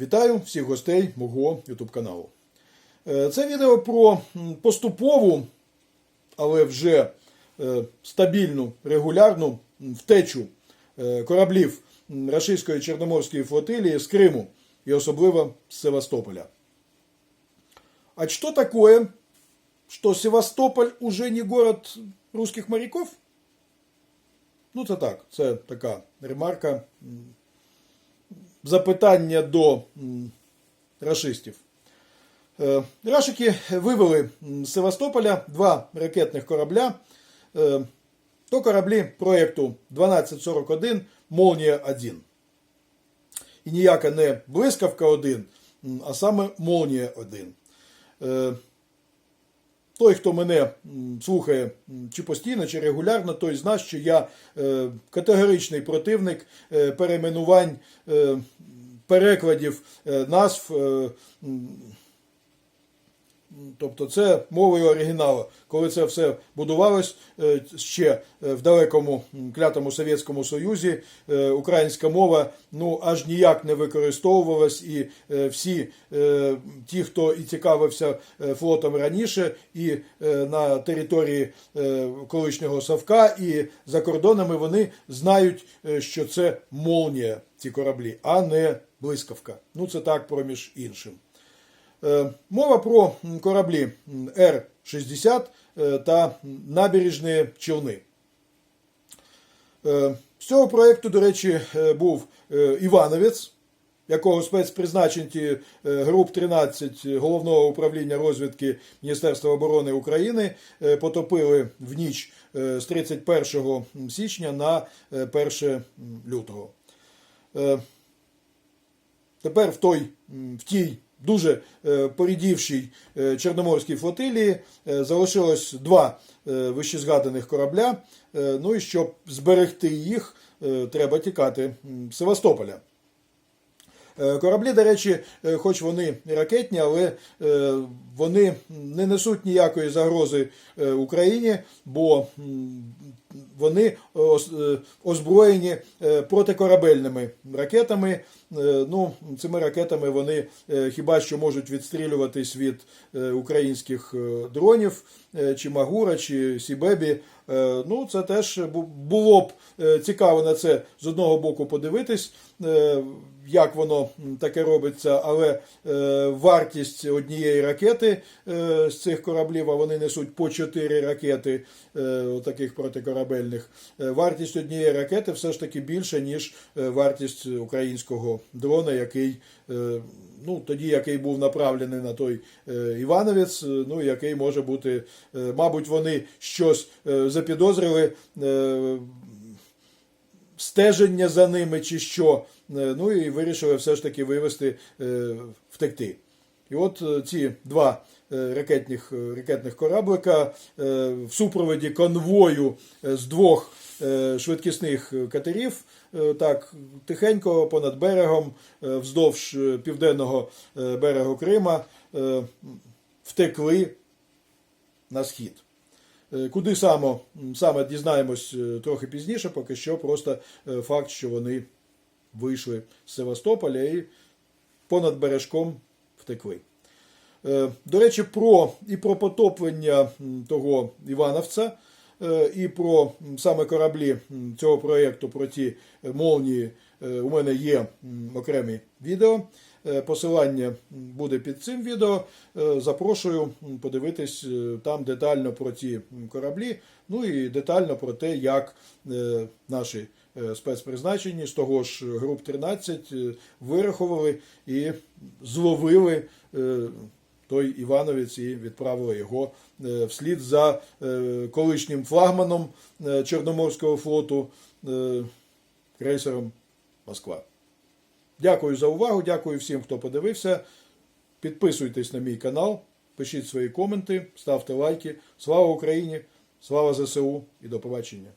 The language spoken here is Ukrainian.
Вітаю всіх гостей мого YouTube каналу. Е, Це відео про поступову, але вже е, стабільну, регулярну втечу е, кораблів рашистської Чорноморської флотилії з Криму і особливо з Севастополя. А что такое, что Севастополь уже не город русских моряков? Ну, це так, це така ремарка, запитання до рашистів. Е, Рашики вивели з Севастополя два ракетних корабля. Е, То кораблі проєкту 1241 Молнія 1. І ніяка не блискавка 1, а саме Молнія 1. Той, хто мене слухає чи постійно, чи регулярно, той знає, що я е, категоричний противник е, перейменувань, е, перекладів назв. Тобто це мовою оригіналу. Коли це все будувалось е, ще е, в далекому клятому Совєтському Союзі, е, українська мова ну аж ніяк не використовувалась, і всі ті, хто і цікавився флотом раніше, і на території колишнього Савка, і за кордонами вони знають, що це молнія ці кораблі, а не блискавка. Ну це так проміж іншим. Е, Мова про кораблі Р-60 е, та набережні човни. Е, З цього проєкту, до речі, був Івановець, якого спецпризначенці груп 13 Головного управління розвідки Міністерства оборони України потопили в ніч з 31 січня на е, 1 лютого. Тепер в той в тій дуже е, порідівшій е, Чорноморській флотилії е, залишилось два вищезгаданих корабля. Ну і щоб зберегти їх, треба тікати Севастополя. Кораблі, до речі, хоч вони ракетні, але вони не несуть ніякої загрози Україні, бо вони озброєні протикорабельними ракетами. Е, Ну, цими ракетами вони е, хіба що можуть відстрілюватись від е, українських дронів, чи Магура, чи Сібебі. Ну, це теж було б цікаво на це з одного боку подивитись. як воно таке робиться, але вартість однієї ракети з цих кораблів, а вони несуть по 4 ракети таких протикорабельних. Вартість однієї ракети все ж таки більша, ніж вартість українського дрона, який. е, Ну, тоді, який був направлений на той е, Івановець, е, ну, який може бути, мабуть, вони щось запідозрили, стеження за ними чи що. Ну і вирішили все ж таки вивести, втекти. І от ці два ракетних, ракетних кораблика в супроводі конвою з двох швидкісних катерів, е, так тихенько понад берегом, е, вздовж е, південного е, берегу Крима, е, втекли на схід. Е, Куди саме, саме дізнаємось е, трохи пізніше, поки що просто е, факт, що вони вийшли з Севастополя і понад бережком втекли. Е, До речі, про і про потоплення того Івановця, е, і про саме кораблі цього проєкту про ті е, молнії е, у мене є окремі відео. Е, Посилання буде під цим відео. Е, Запрошую подивитись е, там детально про м, кораблі, ну і детально про те, як е, наші е, спецпризначені з того ж груп 13 е, вирахували і зловили е, той Івановець і відправили його е, вслід за е, колишнім флагманом е, Чорноморського флоту крейсером Москва. Дякую за увагу, дякую всім, хто подивився. Підписуйтесь на мій канал, пишіть свої коменти, ставте лайки. Слава Україні! Слава ЗСУ і до побачення!